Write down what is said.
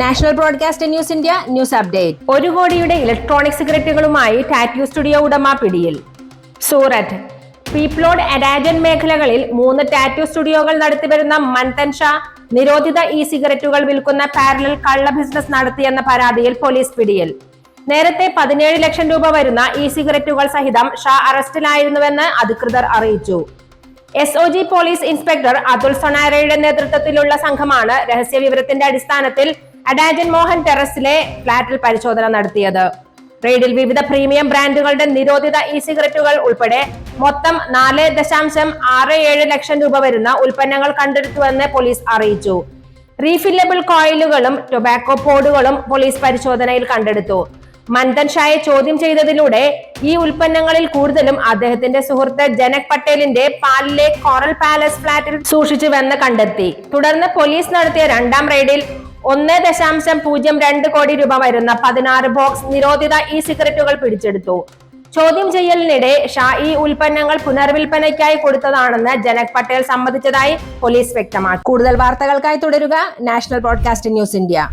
National broadcast news India news update. ഒരു കോടിയുടെ electronic സിഗരറ്റുകളുമായി tattoo studio ഉടമ പിടിയിൽ. സൂററ്റ്. പീപ്ലോഡ് അഡാജൻ മേഖലകളിൽ മൂന്ന് ടാറ്റു സ്റ്റുഡിയോകൾ നടത്തിവരുന്ന മൻതൻ ഷാ നിരോധിത ഇ സിഗരറ്റുകൾ വിൽക്കുന്ന പാരലൽ കള്ള ബിസിനസ് നടത്തിയെന്ന പരാതിയിൽ പോലീസ് പിടിയിൽ. നേരത്തെ പതിനേഴ് ലക്ഷം രൂപ വരുന്ന ഇ സിഗരറ്റുകൾ സഹിതം ഷാ അറസ്റ്റിലായിരുന്നുവെന്ന് അധികൃതർ അറിയിച്ചു. S O G police inspector Atul സൊണാരയുടെ നേതൃത്വത്തിലുള്ള സംഘമാണ് രഹസ്യ വിവരത്തിന്റെ അടിസ്ഥാനത്തിൽ അഡാജൻ മോഹൻ ടെറസിലെ ഫ്ളാറ്റിൽ പരിശോധന നടത്തിയത്. റെയ്ഡിൽ വിവിധ പ്രീമിയം ബ്രാൻഡുകളുടെ നിരോധിത ഇ സിഗരറ്റുകൾ ഉൾപ്പെടെ മൊത്തം നാല് ദശാംശം ആറ് ഏഴ് ലക്ഷം രൂപ വരുന്ന ഉൽപ്പന്നങ്ങൾ കണ്ടെടുത്തുവെന്ന് പോലീസ് അറിയിച്ചു. റീഫില്ലബിൾ കോയിലുകളും ടൊബാക്കോ പോഡുകളും പോലീസ് പരിശോധനയിൽ കണ്ടെടുത്തു. മന്ദൻ ഷായെ ചോദ്യം ചെയ്തതിലൂടെ ഈ ഉൽപ്പന്നങ്ങളിൽ കൂടുതലും അദ്ദേഹത്തിന്റെ സുഹൃത്ത് ജനക് പട്ടേലിന്റെ പാലിലെ കോറൽ പാലസ് ഫ്ളാറ്റിൽ സൂക്ഷിച്ചുവെന്ന് കണ്ടെത്തി. തുടർന്ന് പോലീസ് നടത്തിയ രണ്ടാം റെയ്ഡിൽ ഒന്ന് ദശാംശം പൂജ്യം രണ്ട് കോടി രൂപ വരുന്ന പതിനാറ് ബോക്സ് നിരോധിത ഇ സിഗരറ്റുകൾ പിടിച്ചെടുത്തു. ചോദ്യം ചെയ്യലിനിടെ ഷാ ഈ ഉൽപ്പന്നങ്ങൾ പുനർവിൽപ്പനയ്ക്കായി കൊടുത്തതാണെന്ന് ജനക് പട്ടേൽ സമ്മതിച്ചതായി പോലീസ് വ്യക്തമാക്കി. കൂടുതൽ വാർത്തകൾക്കായി തുടരുക. National broadcasting news India.